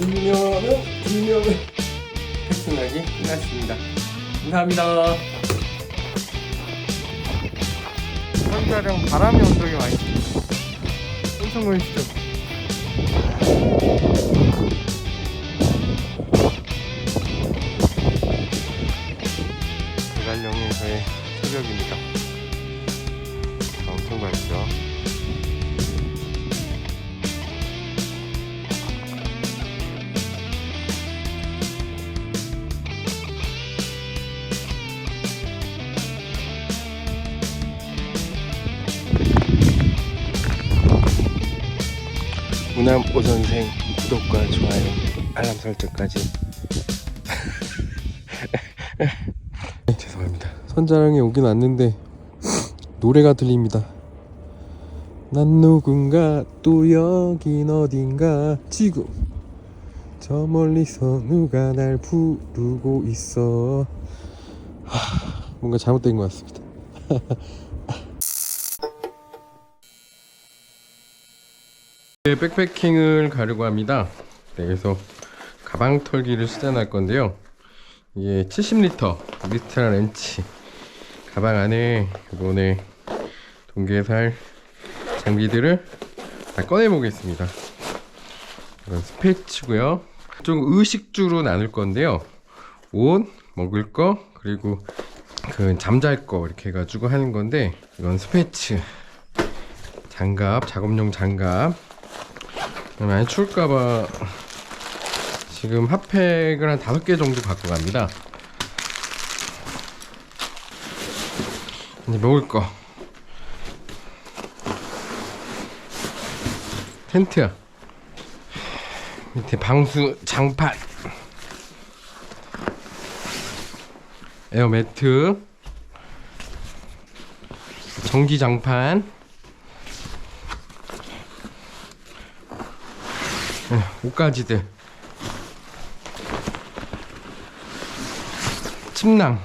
운명은 운명은 패스나기 끝났습니다. 감사합니다. 상자령 바람이 언덕에 와 있습니다. 엄청 멋있죠? 설정까지. 네, 죄송합니다. 선자랑에 오긴 왔는데 노래가 들립니다. 난 누군가 또 여긴 어딘가 지금 저 멀리서 누가 날 부르고 있어. 하, 뭔가 잘못된 것 같습니다. 네, 백패킹을 가려고 합니다. 네, 그래서 가방 털기를 시전할 건데요. 이게 70리터 미스트라 렌치 가방 안에 오늘 동계에 살 장비들을 다 꺼내 보겠습니다. 이건 스페치고요. 좀 의식주로 나눌 건데요. 옷, 먹을 거, 그리고 그 잠잘 거 이렇게 해가지고 하는 건데 이건 스페츠 장갑, 작업용 장갑 많이 추울까봐 지금 핫팩을 한 다섯 개 정도 갖고 갑니다. 이제 먹을 거 텐트야. 밑에 방수 장판, 에어 매트, 전기 장판. 네, 옷가지들 침낭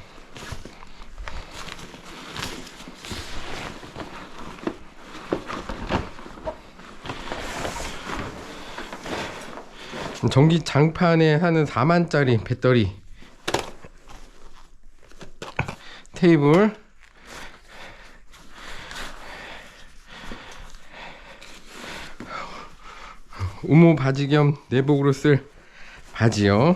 전기 장판에 하는 4만짜리 배터리. 테이블. 우모 바지 겸 내복으로 쓸 바지요.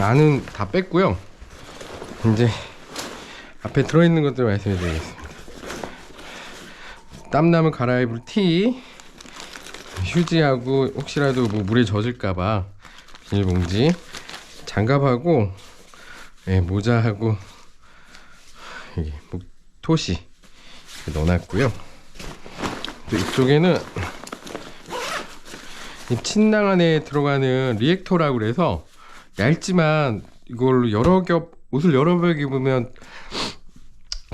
안은 다 뺐고요. 이제 앞에 들어있는 것들 말씀해 드리겠습니다. 땀나면 갈아입을 티, 휴지하고 혹시라도 뭐 물에 젖을까봐 비닐봉지, 장갑하고 예, 모자하고 목 토시 넣어놨고요. 또 이쪽에는 이 침낭 안에 들어가는 리액터라고 그래서 얇지만 이걸로 여러 겹 옷을 여러 겹 입으면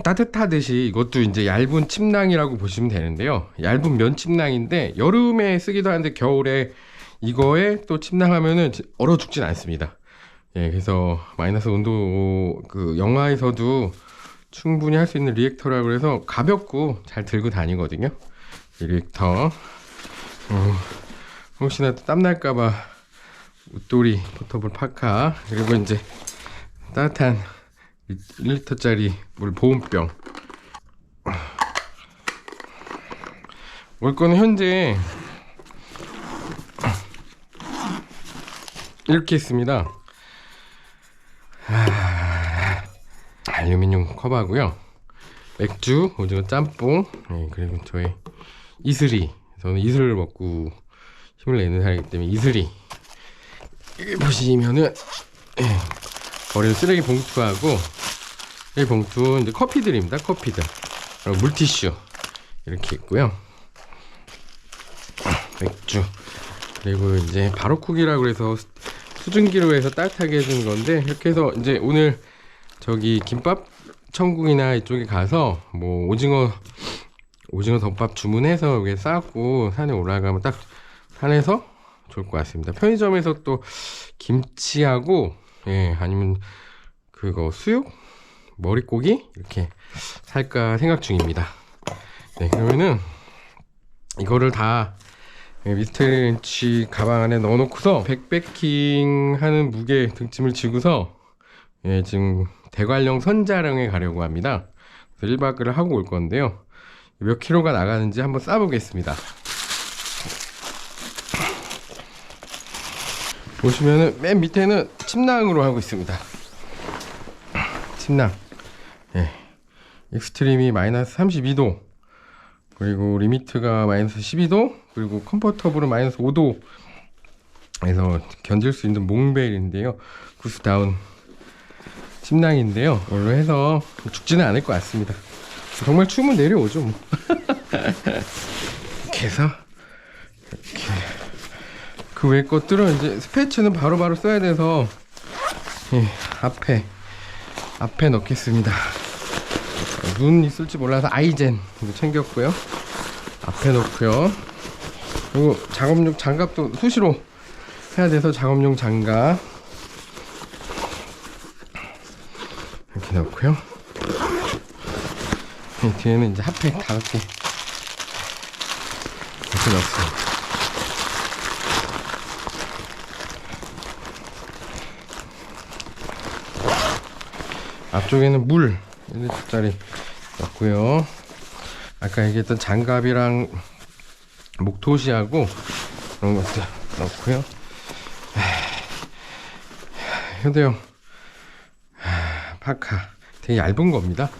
따뜻하듯이 이것도 이제 얇은 침낭이라고 보시면 되는데요. 얇은 면 침낭인데 여름에 쓰기도 하는데 겨울에 이거에 또 침낭하면은 얼어 죽진 않습니다. 예, 그래서 마이너스 온도 그 영화에서도 충분히 할 수 있는 리액터라고 해서 가볍고 잘 들고 다니거든요. 리액터. 어, 혹시나 또 땀날까봐 웃돌이 포터블 파카 그리고 이제 따뜻한 1리터짜리 물 보온병. 올 거는 현재 이렇게 있습니다. 아, 알루미늄 컵하고요. 맥주, 오징어 짬뽕 네, 그리고 저희 이슬이. 저는 이슬을 먹고 힘을 내는 사람이기 때문에 이슬이 여기 보시면은 예, 버릴 쓰레기 봉투하고 이 봉투 이제 커피들입니다. 커피들. 그리고 물티슈. 이렇게 있고요. 맥주. 그리고 이제 바로쿡이라고 해서 수증기로 해서 따뜻하게 해주는 건데 이렇게 해서 이제 오늘 저기 김밥 천국이나 이쪽에 가서 뭐 오징어 오징어 덮밥 주문해서 여기 싸고 산에 올라가면 딱 산에서 좋을 것 같습니다. 편의점에서 또 김치하고 예 아니면 그거 수육 머릿고기 이렇게 살까 생각 중입니다. 네 그러면은 이거를 다 예, 미스테리 렌치 가방 안에 넣어놓고서 백패킹 하는 무게 등짐을 지고서 예, 지금 대관령 선자령에 가려고 합니다. 그래서 1박을 하고 올 건데요. 몇 킬로가 나가는지 한번 싸보겠습니다. 보시면은 맨 밑에는 침낭으로 하고 있습니다. 침낭. 예. 익스트림이 마이너스 32도. 그리고 리미트가 마이너스 12도. 그리고 컴포터블은 마이너스 5도. 에서 견딜 수 있는 몽벨인데요. 구스다운 침낭인데요. 이걸로 해서 죽지는 않을 것 같습니다. 정말 추우면 내려오죠. 뭐. 이렇게 해서 그 외 것들은 이제 스패치는 바로 바로 써야 돼서 예, 앞에 앞에 넣겠습니다. 눈 있을지 몰라서 아이젠 챙겼고요. 앞에 놓고요. 그리고 작업용 장갑도 수시로 해야 돼서 작업용 장갑 이렇게 넣고요. 이 뒤에는 이제 핫팩 다섯 개 이렇게 넣습니다. 앞쪽에는 물 1리터짜리 넣고요. 아까 얘기했던 장갑이랑 목토시하고 그런 것들 넣고요. 현대형 파카 되게 얇은 겁니다.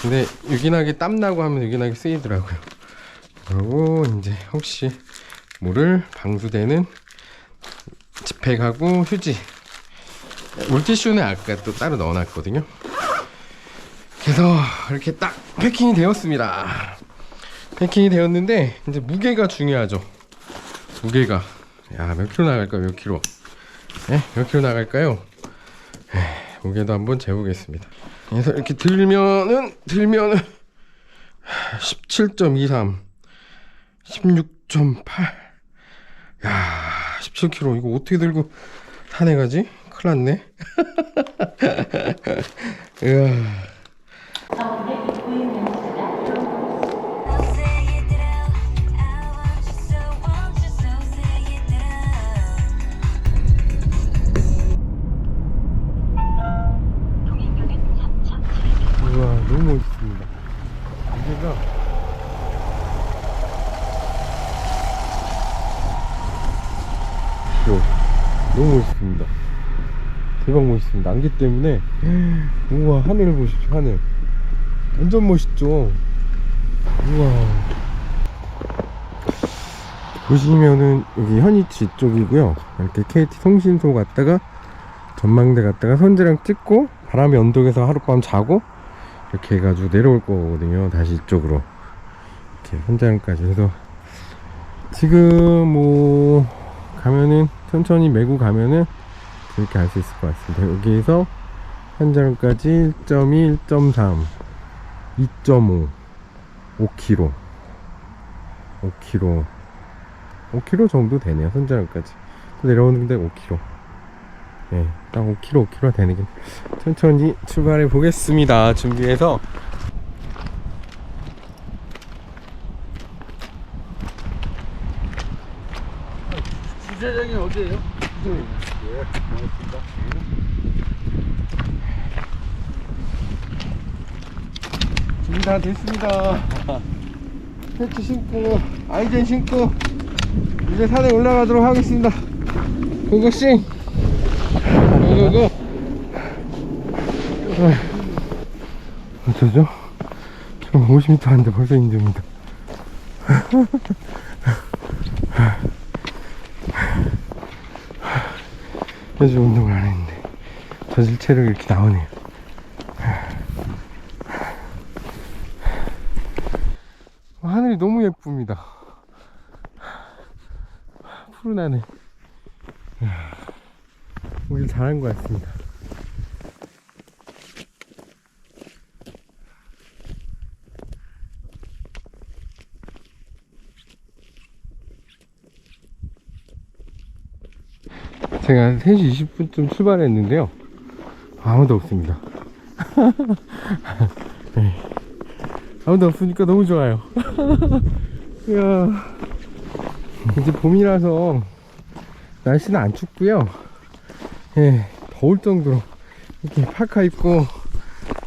근데 유기나게 땀나고 하면 유기나게 쓰이더라고요. 그리고 이제 혹시 물을 방수되는 지팩하고 휴지 물티슈는 아까 또 따로 넣어놨거든요. 그래서 이렇게 딱 패킹이 되었습니다. 패킹이 되었는데 이제 무게가 중요하죠. 무게가 야몇 킬로 나갈까요? 몇 킬로? 네? 몇 킬로 나갈까요? 에이, 무게도 한번 재보겠습니다. 그래서 이렇게 들면은 들면은 17.23 16.8 야, 17kg 이거 어떻게 들고 산에 가지? 큰일 났네. 이야. 있습니다 안개 때문에 우와 하늘 보십시오 하늘. 완전 멋있죠? 우와. 보시면은 여기 현이치 쪽이고요. 이렇게 KT 통신소 갔다가 전망대 갔다가 선제랑 찍고 바람이 언덕에서 하룻밤 자고 이렇게 해가지고 내려올 거거든요. 다시 이쪽으로. 이렇게 선제랑까지 해서. 지금 뭐 가면은 천천히 메고 가면은 이렇게 갈 수 있을 것 같습니다 여기에서 현장까지 1.2, 1.3 2.5 5km 5km 5km 정도 되네요 선장까지 내려오는데 5km 예, 딱 5km, 5km 되는 게 천천히 출발해 보겠습니다. 준비해서 주차장이 어디예요? 준비 다 됐습니다. 패치 신고, 아이젠 신고, 이제 산에 올라가도록 하겠습니다. 고고싱! 고고고! 어쩌죠? 지금 50m 하는데 벌써 힘듭니다. 요즘 운동을 안 했는데 저질 체력이 이렇게 나오네요. 하늘이 너무 예쁩니다. 푸른 하늘. 오길 잘한 것 같습니다. 제가 한 3시 20분쯤 출발했는데요. 아무도 없습니다. 네. 아무도 없으니까 너무 좋아요. 이야. 이제 봄이라서 날씨는 안 춥고요. 예, 더울 정도로 이렇게 파카 입고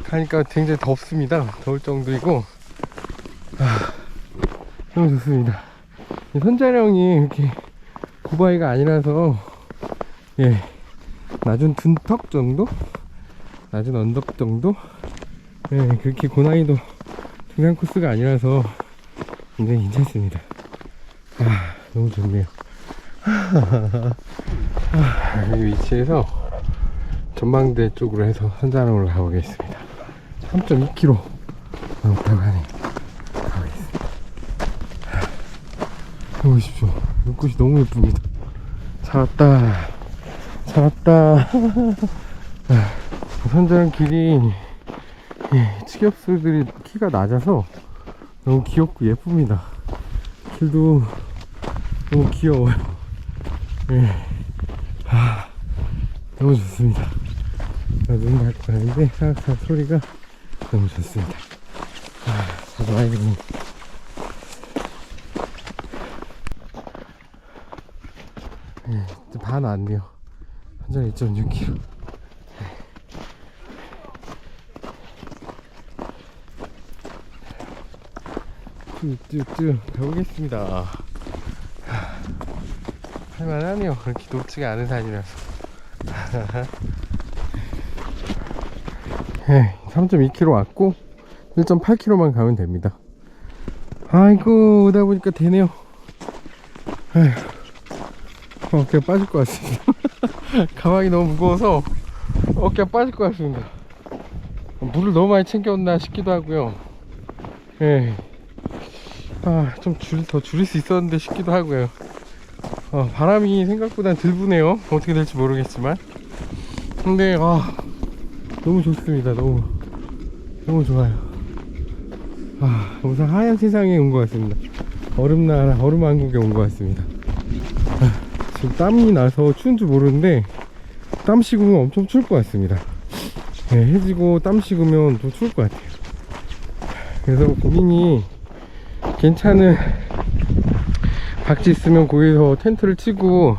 가니까 굉장히 덥습니다. 더울 정도이고 아, 너무 좋습니다. 이 선자령이 이렇게 고바위가 아니라서 예 낮은 둔턱 정도, 낮은 언덕 정도, 예 그렇게 고난이도 등산 코스가 아니라서 굉장히 괜찮습니다. 아 너무 좋네요. 아, 이 위치에서 전망대 쪽으로 해서 선자령으로 가보겠습니다. 3.2km 넘다고 하네요. 가보겠습니다. 보십시오. 눈꽃이 너무 예쁩니다. 살았다. 살았다. 선자령 길이 예, 흑엽수들이 키가 낮아서 너무 귀엽고 예쁩니다. 길도 너무 귀여워요. 예. 아, 너무 좋습니다. 눈 밟고 가는데 사각사각 소리가 너무 좋습니다. 아, 저도 아이고. 예, 이제 반 왔네요. 한장 1.6km. 쭉쭉쭉 가보겠습니다. 할만하네요. 그렇게 높지가 않은 산이라서. 네, 3.2km 왔고 1.8km만 가면 됩니다. 아이고 오다 보니까 되네요. 어깨가 빠질 것 같습니다. 가방이 너무 무거워서 어깨가 빠질 것 같습니다. 물을 너무 많이 챙겨온다 싶기도 하고요. 예. 아, 좀 줄, 더 줄일 수 있었는데 싶기도 하고요. 어, 바람이 생각보다 덜 부네요. 어떻게 될지 모르겠지만. 근데, 아, 너무 좋습니다. 너무, 너무 좋아요. 아, 우선 하얀 세상에 온 것 같습니다. 얼음나라, 얼음왕국에 온 것 같습니다. 아, 지금 땀이 나서 추운 줄 모르는데, 땀 식으면 엄청 추울 것 같습니다. 네, 해지고 땀 식으면 더 추울 것 같아요. 그래서 고민이 괜찮은 박지 있으면 거기서 텐트를 치고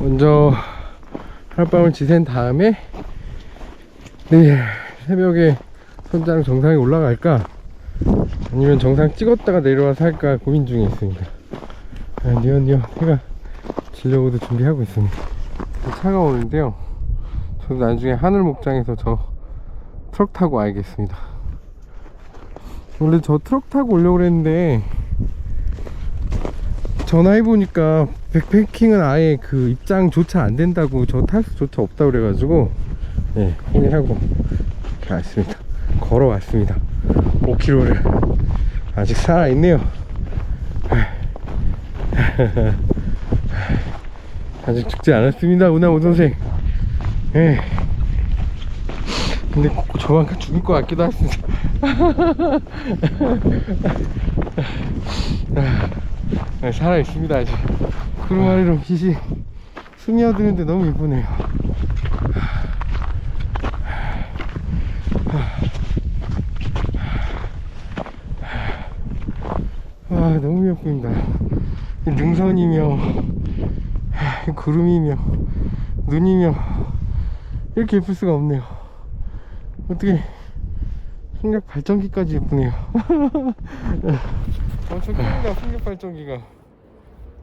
먼저 하룻밤을 지샌 다음에 내일 새벽에 선장 정상에 올라갈까 아니면 정상 찍었다가 내려와서 할까 고민 중에 있습니다 아, 니언 니언 해가 지려고도 준비하고 있습니다. 차가 오는데요. 저도 나중에 하늘 목장에서 저 트럭 타고 와야겠습니다. 원래 저 트럭 타고 오려고 그랬는데 전화해보니까 백패킹은 아예 그 입장조차 안 된다고 저 탈 수조차 없다고 그래가지고 예 포기하고 이렇게 왔습니다. 걸어왔습니다. 5km를. 아직 살아있네요 아직 죽지 않았습니다 우나오 선생. 예. 근데 꼭 저만큼 죽을 것 같기도 했습니다. 네, 살아있습니다 아직. 아래로 빛이 스며드는데 너무 이쁘네요. 아 너무 예쁩니다. 이 능선이며 이 구름이며 눈이며 이렇게 예쁠 수가 없네요. 어떻게 풍력 발전기까지 예쁘네요. 엄청 큽니다 풍력 발전기가.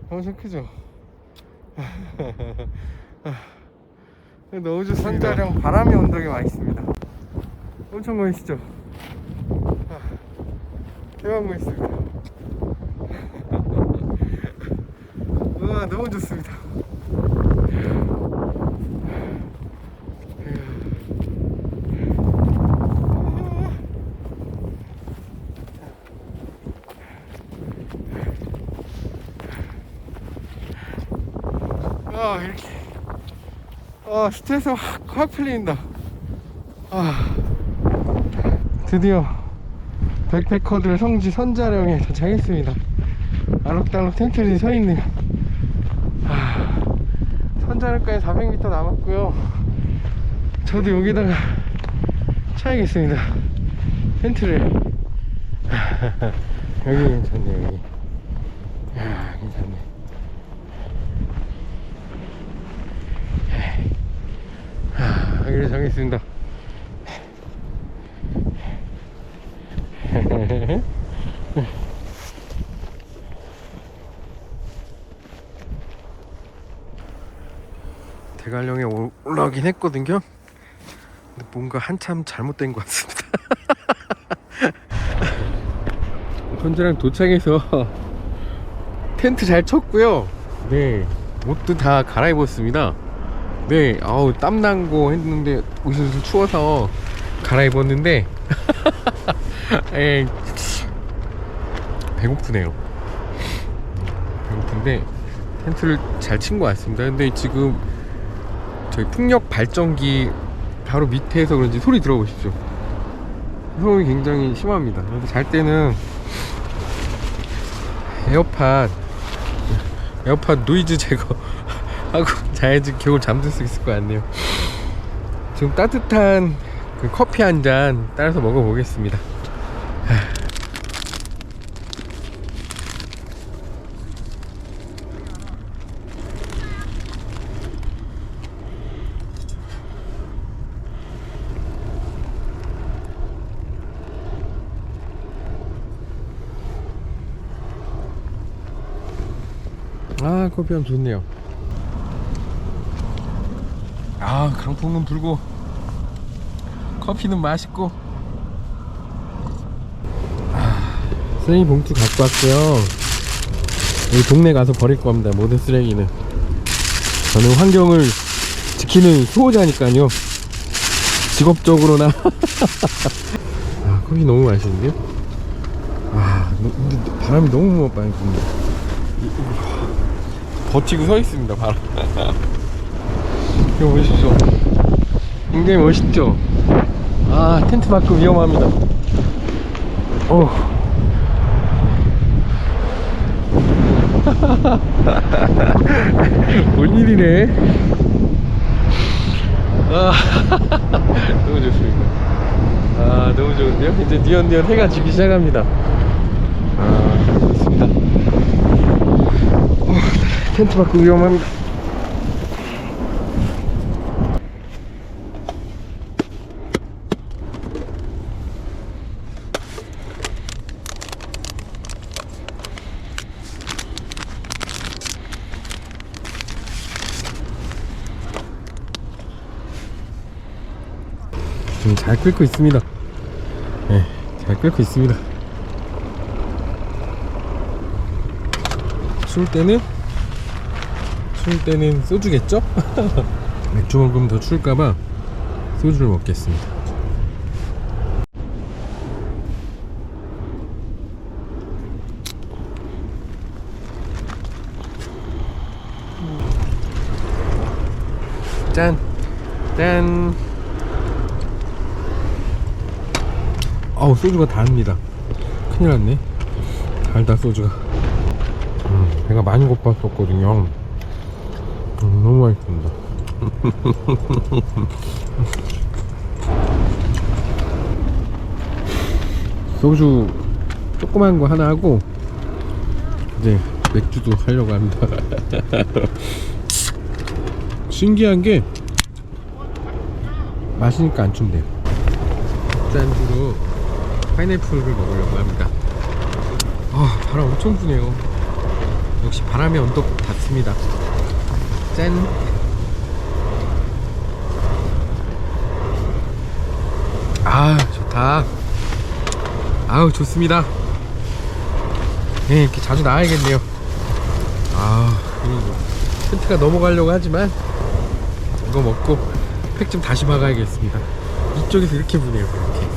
엄청 크죠? 너무 좋습니다. 산자령 바람이 언덕에 와 있습니다. 엄청 멋있죠? 대박 멋있습니다. 우와 너무 좋습니다 아 이렇게. 아 스트레스 확, 확 풀린다. 아. 드디어 백패커들 성지 선자령에 도착했습니다. 알록달록 텐트들이 서있네요. 아, 해안가까지 400m 남았고요. 저도 여기다가 차야겠습니다. 텐트를. 여기 괜찮네 여기. 야 괜찮네. 아 여기로 정했습니다. 대관령에 올- 올라오긴 했거든요. 근데 뭔가 한참 잘못된 것 같습니다. 현재랑 도착해서 텐트 잘 쳤고요. 네, 옷도 다 갈아입었습니다. 네, 아우 땀 난 거 했는데 옷이 추워서 갈아입었는데, 에 배고프네요. 배고픈데 텐트를 잘 친 것 같습니다. 근데 지금 저희 풍력 발전기 바로 밑에서 그런지 소리 들어보십시오. 소음이 굉장히 심합니다. 잘 때는 에어팟 에어팟 노이즈 제거 하고 자야지 겨울 잠들 수 있을 것 같네요. 지금 따뜻한 그 커피 한 잔 따라서 먹어보겠습니다. 아 커피함 좋네요. 아 강풍은 불고 커피는 맛있고. 아, 쓰레기 봉투 갖고 왔고요. 여기 동네 가서 버릴 겁니다 모든 쓰레기는. 저는 환경을 지키는 수호자니까요. 직업적으로나. 아 커피 너무 맛있는데요? 아 너- 근데 바람이 너무 많이 부는데 버티고 서 있습니다 바로. 이거 보십시오. 굉장히 멋있죠? 아 텐트 밖은 위험합니다. 어 뭔 일이네? 아 너무 좋습니다. 아 너무 좋은데요? 이제 니언니언 해가 지기 시작합니다 아 좋습니다 텐트 밖은 위험합니다. 지금 잘 끓고 있습니다. 네, 잘 끓고 있습니다. 추울 때는 추울 때는 소주겠죠? 맥주 먹으면 더 추울까봐 소주를 먹겠습니다. 짠! 짠! 어우, 소주가 답니다. 큰일 났네. 달다, 소주가. 음, 배가 많이 고팠었거든요. 음, 너무 맛있습니다. 소주 조그만 거 하나 하고 이제 맥주도 하려고 합니다. 신기한 게 마시니까 안 춥네요. 짠주로 파인애플을 먹으려고 합니다. 아 바람 엄청 부네요. 역시 바람이 언덕 닿습니다. 짠. 아 좋다. 아우 좋습니다. 네 이렇게 자주 나와야겠네요. 아 그리고 텐트가 넘어가려고 하지만 이거 먹고 팩 좀 다시 박아야겠습니다. 이쪽에서 이렇게 부네요. 이렇게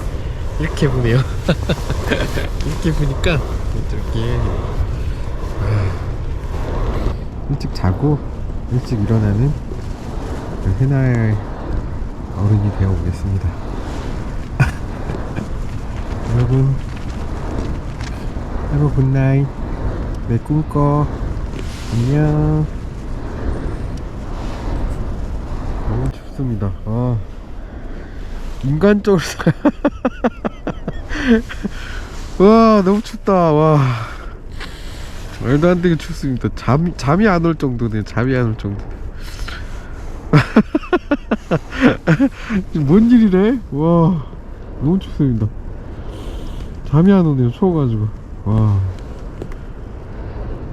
이렇게 부네요. 이렇게 부니까 이렇게 일찍 자고 일찍 일어나는 그 해나의 어른이 되어 보겠습니다. 여러분, have a good night. 내 꿈꿔. 안녕. 너무 춥습니다. 아, 인간적으로. 와, 너무 춥다. 와. 말도 안 되게 춥습니다. 잠이 잠이 안 올 정도네요. 잠이 안 올 정도. 뭔 일이래? 와 너무 춥습니다 잠이 안 오네요 추워가지고 와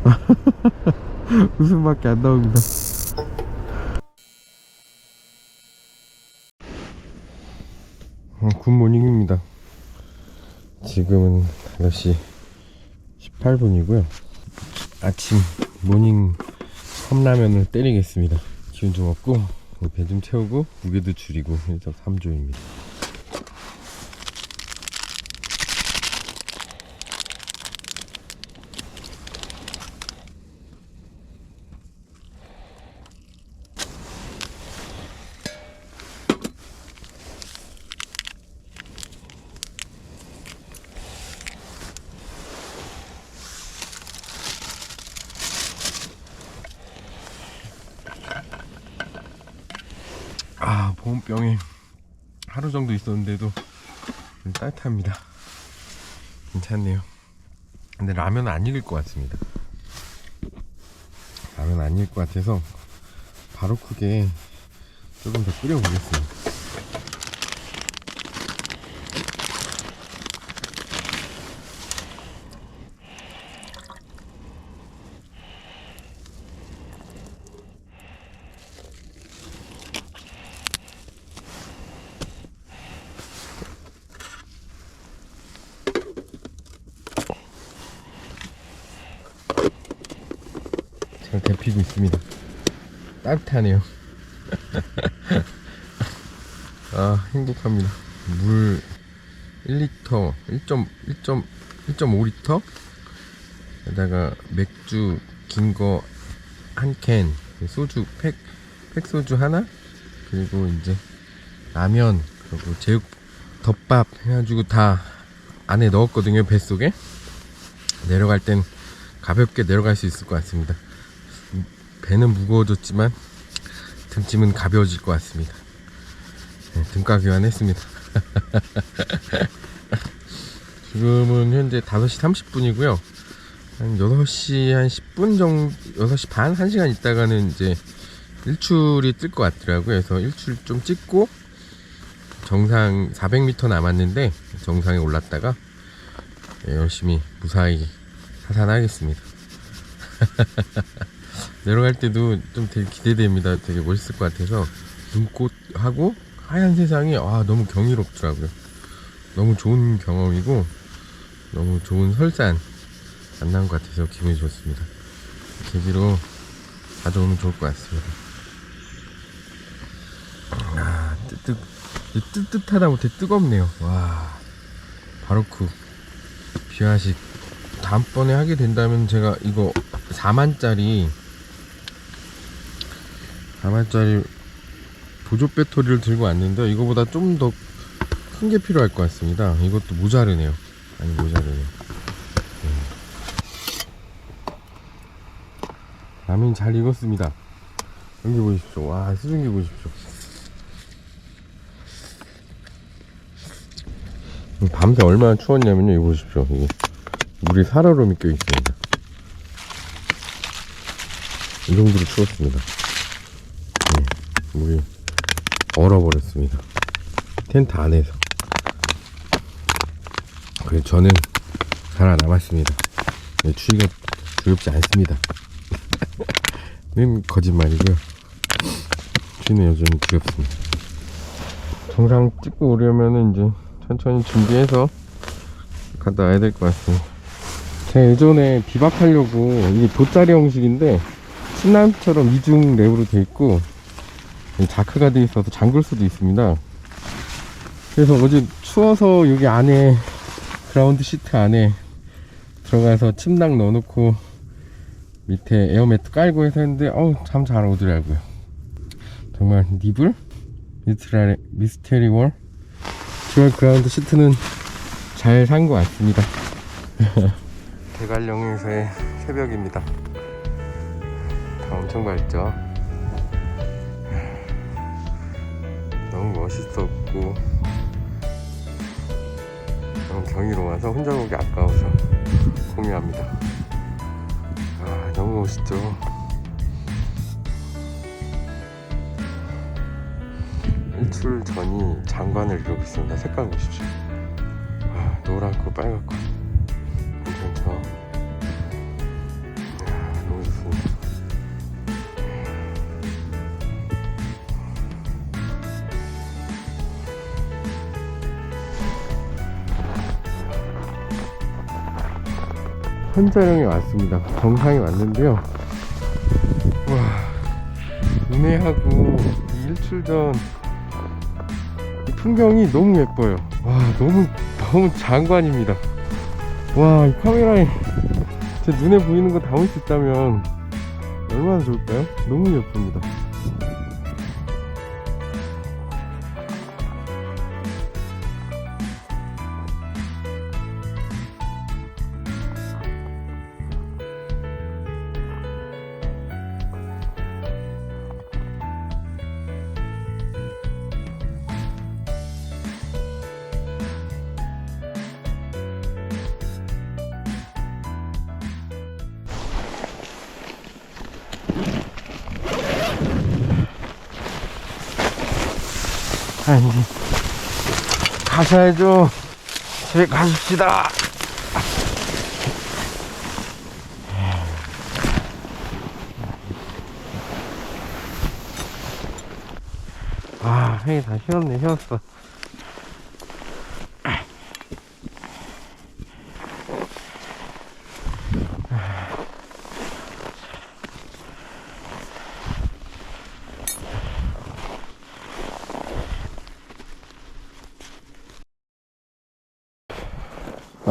웃음밖에 안 나옵니다 어, 굿모닝입니다 지금은 5시 18분이고요 아침 모닝 컵라면을 때리겠습니다. 기운 좀 없고 배 좀 채우고 무게도 줄이고 일석삼조입니다 아 보온병에 하루 정도 있었는데도 좀 따뜻합니다 괜찮네요. 근데 라면은 안 익을 것 같습니다. 라면 안 익을 것 같아서 바로 크게 조금 더 끓여 보겠습니다 잘 데피고 있습니다. 따뜻하네요. 아 행복합니다. 물 1리터 1.5리터? 에다가 맥주 긴 거 한 캔 소주 팩, 팩 소주 하나? 그리고 이제 라면 그리고 제육 덮밥 해가지고 다 안에 넣었거든요 뱃속에. 내려갈 땐 가볍게 내려갈 수 있을 것 같습니다 배는 무거워졌지만 등짐은 가벼워질 것 같습니다. 네, 등가 교환했습니다. 지금은 현재 5시 30분이고요. 한 6시 한 10분 정도, 6시 반, 1시간 있다가는 이제 일출이 뜰 것 같더라고요. 그래서 일출 좀 찍고 정상 400m 남았는데 정상에 올랐다가 네, 열심히 무사히 하산하겠습니다. 내려갈 때도 좀 되게 기대됩니다. 되게 멋있을 것 같아서 눈꽃하고 하얀 세상이 아 너무 경이롭더라고요. 너무 좋은 경험이고 너무 좋은 설산 만난 것 같아서 기분이 좋습니다. 계기로 가져오면 좋을 것 같습니다. 아 뜨뜻 뜨뜻하다 못해 뜨겁네요. 와 바로크 비화식 다음번에 하게 된다면 제가 이거 4만짜리 4만짜리 보조 배터리를 들고 왔는데 이거보다 좀 더 큰 게 필요할 것 같습니다. 이것도 모자르네요. 아니 모자르네요. 네. 라면 잘 익었습니다. 여기 보십시오. 와 수증기 보십시오. 밤새 얼마나 추웠냐면요. 이거 보십시오. 이게 물이 사르르 믿겨 있습니다. 이 정도로 추웠습니다. 네, 물이 얼어버렸습니다. 텐트 안에서. 그래서 저는 살아남았습니다. 네, 추위가 두렵지 않습니다. 는 거짓말이고요. 추위는 여전히 두렵습니다. 정상 찍고 오려면은 이제 천천히 준비해서 갔다 와야 될 것 같습니다. 제가 예전에 비박하려고 이게 돗자리 형식인데 침낭처럼 이중 랩으로 돼 있고 자크가 돼 있어서 잠글 수도 있습니다. 그래서 어제 추워서 여기 안에 그라운드 시트 안에 들어가서 침낭 넣어놓고 밑에 에어매트 깔고 해서 했는데 어우 참 잘 오더라고요. 정말 니블 미스테리, 미스테리 월 듀얼 그라운드 시트는 잘 산 것 같습니다. 대관령에서의 새벽입니다. 다 엄청 밝죠? 너무 멋있었고 너무 경이로워서 혼자 보기 아까워서 공유합니다. 아 너무 멋있죠? 일출 전이 장관을 이루고 있습니다. 색깔 보십시오. 아, 노랗고 빨갛고 현자령에 왔습니다. 정상에 왔는데요. 와, 은혜하고 이 일출 전이 풍경이 너무 예뻐요. 와, 너무 너무 장관입니다. 와, 이 카메라에 제 눈에 보이는 거 담을 수 있다면 얼마나 좋을까요? 너무 예쁩니다. 아니, 가셔야죠. 집에 가십시다. 아, 형이 다 쉬었네, 쉬었어.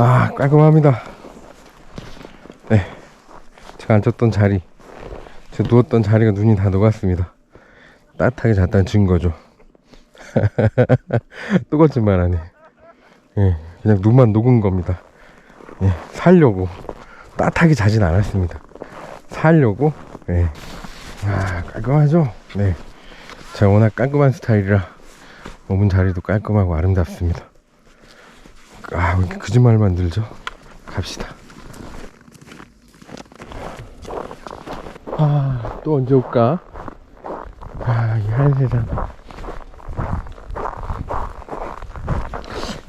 아, 깔끔합니다. 네. 제가 앉았던 자리, 제가 누웠던 자리가 눈이 다 녹았습니다. 따뜻하게 잤다는 증거죠. 또 거짓말하네. 예, 그냥 눈만 녹은 겁니다. 예, 살려고. 따뜻하게 자진 않았습니다. 살려고, 예. 아, 깔끔하죠? 네. 제가 워낙 깔끔한 스타일이라, 머문 자리도 깔끔하고 아름답습니다. 아, 왜 이렇게 거짓말 만 들죠? 갑시다. 아, 또 언제 올까? 아, 이 한세상.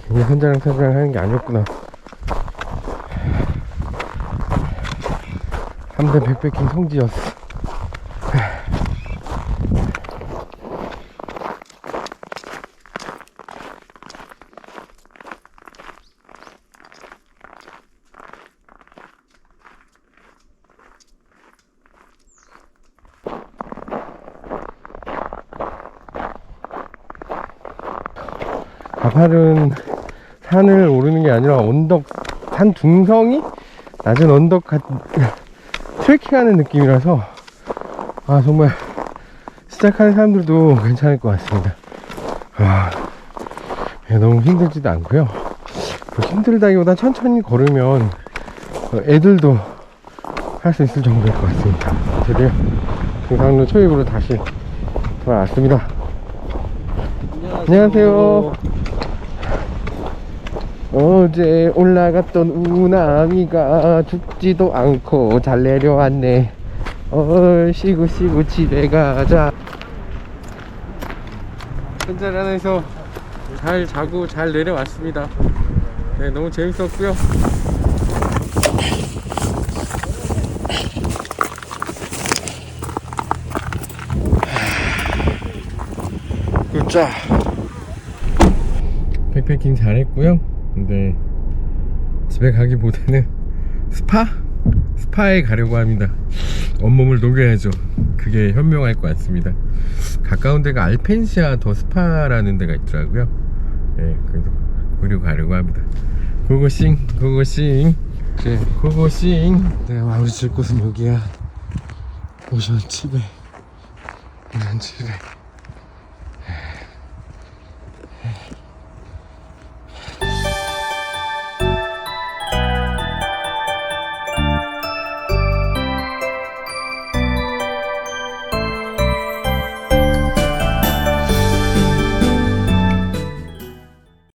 괜히 선장랑 선장 하는 게 아니었구나. 3대 백패킹 성지였어. 가파른 산을 오르는 게 아니라 언덕, 산 중성이 낮은 언덕 같, 트레킹하는 느낌이라서 아 정말 시작하는 사람들도 괜찮을 것 같습니다. 아, 예, 너무 힘들지도 않고요. 뭐 힘들다기보다 천천히 걸으면 어, 애들도 할 수 있을 정도일 것 같습니다. 드디어 등산로 초입으로 다시 돌아왔습니다. 안녕하세요. 어제 올라갔던 우나미가 죽지도 않고 잘 내려왔네. 어, 쉬고 집에 가자. 현자란에서 잘 자고 잘 내려왔습니다. 네, 너무 재밌었고요. 굿자. 백패킹 잘했고요. 근데 집에 가기보다는 스파? 스파에 가려고 합니다. 온몸을 녹여야죠. 그게 현명할 것 같습니다. 가까운 데가 알펜시아 더 스파라는 데가 있더라고요. 네, 그래서 거기로 가려고 합니다. 고고싱, 고고싱. 네, 고고싱. 네, 와, 우리 집 곳은 여기야. 오션 집에. 오션 집에.